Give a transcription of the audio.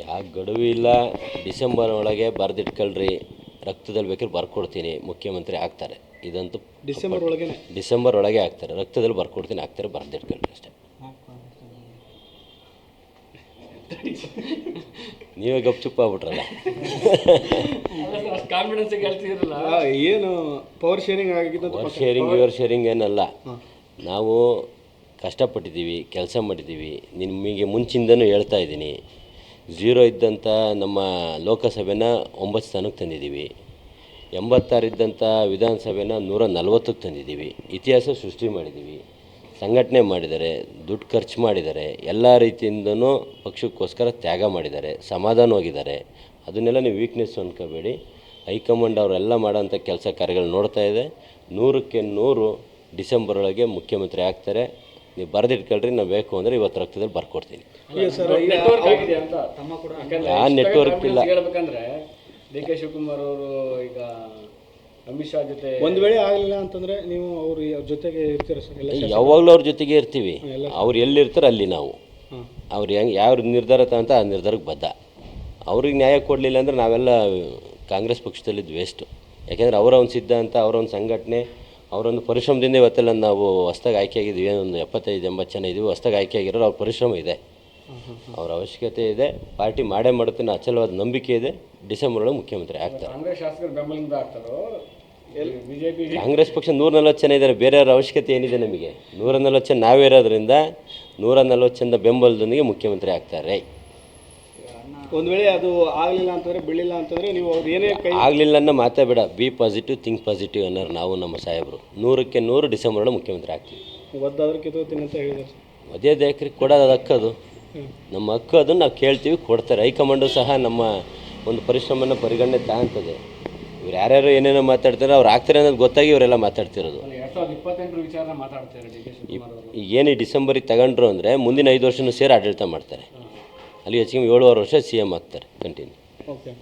ಯಾವ ಗಡುವು ಇಲ್ಲ. ಡಿಸೆಂಬರ್ ಒಳಗೆ ಬರೆದಿಟ್ಕೊಳ್ರಿ. ರಕ್ತದಲ್ಲಿ ಬೇಕಾದ್ರೆ ಬರ್ಕೊಡ್ತೀನಿ. ಮುಖ್ಯಮಂತ್ರಿ ಆಗ್ತಾರೆ. ಇದಂತೂ ಡಿಸೆಂಬರ್ ಒಳಗೆ ಡಿಸೆಂಬರ್ ಒಳಗೆ ಆಗ್ತಾರೆ. ರಕ್ತದಲ್ಲಿ ಬರ್ಕೊಡ್ತೀನಿ. ಆಗ್ತಾರೆ ಬರೆದಿಟ್ಕೊಳ್ರಿ ಅಷ್ಟೇ. ನೀವೇ ಗಪ್ಚುಪ್ ಆಗ್ಬಿಟ್ರಲ್ಲ. ಕಾನ್ಫಿಡೆನ್ಸ್ ಏನು? ಪವರ್ ಶೇರಿಂಗ್ ಆಗಿದ್ದು ಅಂತ ಶೇರಿಂಗ್ ಯುವರ್ ಶೇರಿಂಗ್ ಏನಲ್ಲ. ನಾವು ಕಷ್ಟಪಟ್ಟಿದ್ದೀವಿ ಕೆಲಸ ಮಾಡಿದ್ದೀವಿ. ನಿಮಗೆ ಮುಂಚಿಂದನೂ ಹೇಳ್ತಾ ಇದ್ದೀನಿ. ಝೀರೋ ಇದ್ದಂಥ ನಮ್ಮ ಲೋಕಸಭೆನ ಒಂಬತ್ತು ಸ್ಥಾನಕ್ಕೆ ತಂದಿದ್ದೀವಿ. ಎಂಬತ್ತಾರು ಇದ್ದಂಥ ವಿಧಾನಸಭೆನ ನೂರ ನಲ್ವತ್ತಕ್ಕೆ ತಂದಿದ್ದೀವಿ. ಇತಿಹಾಸ ಸೃಷ್ಟಿ ಮಾಡಿದ್ದೀವಿ. ಸಂಘಟನೆ ಮಾಡಿದ್ದಾರೆ, ದುಡ್ಡು ಖರ್ಚು ಮಾಡಿದ್ದಾರೆ, ಎಲ್ಲ ರೀತಿಯಿಂದನೂ ಪಕ್ಷಕ್ಕೋಸ್ಕರ ತ್ಯಾಗ ಮಾಡಿದ್ದಾರೆ, ಸಮಾಧಾನವಾಗಿದ್ದಾರೆ. ಅದನ್ನೆಲ್ಲ ನೀವು ವೀಕ್ನೆಸ್ ಅನ್ಕೋಬೇಡಿ. ಹೈಕಮಾಂಡ್ ಅವರೆಲ್ಲ ಮಾಡೋಂಥ ಕೆಲಸ ಕಾರ್ಯಗಳು ನೋಡ್ತಾ ಇದೆ. ನೂರಕ್ಕೆ ನೂರು ಡಿಸೆಂಬರ್ ಒಳಗೆ ಮುಖ್ಯಮಂತ್ರಿ ಆಗ್ತಾರೆ. ನೀವು ಬರೆದಿಟ್ಕೊಳ್ರಿ ನಾವು ಬೇಕು ಅಂದರೆ ಇವತ್ತು ರಕ್ತದಲ್ಲಿ ಬರ್ಕೊಡ್ತೀನಿ. ಸರ್ ನೆಟ್ವರ್ಕ್ ಆಗಿದೆ ಅಂತ ತಮ್ಮ ಕೂಡ ಯಾಕಂದ್ರೆ ಆ ಇಷ್ಟೇ ಇಲ್ಲ. ಹೇಳ್ಬೇಕಂದ್ರೆ ಡಿ ಕೆ ಶಿವಕುಮಾರ್ ಅವರು ಈಗ ಅಮಿತ್ ಶಾ ಜೊತೆ ಒಂದ್ ವೇಳೆ ಆಗಲಿಲ್ಲ ಅಂತಂದ್ರೆ ನೀವು ಅವ್ರ ಜೊತೆಗೆ ಇರ್ತೀರ ಸರ್ ಎಲ್ಲ ಯಾವಾಗಲೂ ಅವ್ರ ಜೊತೆಗೆ ಇರ್ತೀವಿ. ಅವ್ರು ಎಲ್ಲಿರ್ತಾರೆ ಅಲ್ಲಿ ನಾವು. ಅವ್ರು ಹೆಂಗೆ ಯಾವ ನಿರ್ಧಾರ ಅಂತ ಆ ನಿರ್ಧಾರಕ್ಕೆ ಬದ್ಧ. ಅವ್ರಿಗೆ ನ್ಯಾಯ ಕೊಡಲಿಲ್ಲ ಅಂದರೆ ನಾವೆಲ್ಲ ಕಾಂಗ್ರೆಸ್ ಪಕ್ಷದಲ್ಲಿದ್ದು ವೇಸ್ಟು ಯಾಕೆಂದರೆ ಅವರ ಒಂದು ಸಿದ್ಧಾಂತ ಅವರ ಒಂದು ಸಂಘಟನೆ ಅವರೊಂದು ಪರಿಶ್ರಮದಿಂದ ಇವತ್ತೆಲ್ಲ ನಾವು ಹೊಸ್ದಾಗಿ ಆಯ್ಕೆ ಆಗಿದ್ದೀವಿ ಒಂದು ಎಪ್ಪತ್ತೈದು ಎಂಬತ್ತು ಜನ ಇದ್ದೀವಿ ಹೊಸ್ದಾಗಿ ಆಯ್ಕೆ ಆಗಿರೋ ಅವ್ರ ಪರಿಶ್ರಮ ಇದೆ. ಅವ್ರ ಅವಶ್ಯಕತೆ ಇದೆ. ಪಾರ್ಟಿ ಮಾಡೇ ಮಾಡುತ್ತೆ ಅಚಲವಾದ ನಂಬಿಕೆ ಇದೆ. ಡಿಸೆಂಬರ್ ಒಳಗೆ ಮುಖ್ಯಮಂತ್ರಿ ಆಗ್ತಾರೆ. ಕಾಂಗ್ರೆಸ್ ಪಕ್ಷ ನೂರ ನಲ್ವತ್ತು ಜನ ಇದ್ದಾರೆ. ಬೇರೆಯವ್ರ ಅವಶ್ಯಕತೆ ಏನಿದೆ ನಮಗೆ? ನೂರ ನಲ್ವತ್ತು ಜನ ನಾವೇ ಇರೋದ್ರಿಂದ ನೂರ ನಲ್ವತ್ತು ಜನದ ಬೆಂಬಲದೊಂದಿಗೆ ಮುಖ್ಯಮಂತ್ರಿ ಆಗ್ತಾರೆ. ಒಂದ್ ವೇಳೆ ಅದು ಆಗಲಿಲ್ಲ ಅಂತಂದ್ರೆ ಬೀಳಿಲ್ಲ ಅಂತಂದ್ರೆ ನೀವು ಅವ್ರು ಏನೇ ಕೈ ಆಗಲಿಲ್ಲ ಅನ್ನೋ ಮಾತೇ ಬೇಡ. ಬಿ ಪಾಸಿಟಿವ್ ಥಿಂಕ್ ಪಾಸಿಟಿವ್ ಅನ್ನೋರು ನಾವು ನಮ್ಮ ಸಾಹೇಬರು. ನೂರಕ್ಕೆ ನೂರು ಡಿಸೆಂಬರ್ ಒಳಗೆ ಮುಖ್ಯಮಂತ್ರಿ ಆಗ್ತೀವಿ. ಒದ್ದಾದ್ರೆ ಕಿತ್ತೋತೀನಿ ಅಂತ ಹೇಳಿದ್ದಾರೆ. ಅದೇ ದೇಕರಿಗೆ ಕೊಡೋದು ಅದು. ಹಕ್ಕದು ನಮ್ಮ ಹಕ್ಕು ಅದನ್ನು ನಾವು ಕೇಳ್ತೀವಿ ಕೊಡ್ತಾರೆ. ಹೈಕಮಾಂಡು ಸಹ ನಮ್ಮ ಒಂದು ಪರಿಶ್ರಮನ ಪರಿಗಣನೆ ತಗೊಂತದೆ. ಇವ್ರು ಯಾರ್ಯಾರು ಏನೇನೋ ಮಾತಾಡ್ತಾರೆ ಅವ್ರು ಆಗ್ತಾರೆ ಅನ್ನೋದು ಗೊತ್ತಾಗಿ ಇವರೆಲ್ಲ ಮಾತಾಡ್ತಿರೋದು. ಏನು ಈ ಡಿಸೆಂಬರಿಗೆ ತಗೊಂಡ್ರು ಅಂದರೆ ಮುಂದಿನ ಐದು ವರ್ಷನೂ ಸೇರಿ ಆಡಳಿತ ಮಾಡ್ತಾರೆ. ಅಲ್ಲಿ ಹೆಚ್ಚಿಗೆ ಏಳುವರೆ ವರ್ಷ ಸಿ ಎಂ ಆಗ್ತಾರೆ ಕಂಟಿನ್ಯೂ ಓಕೆ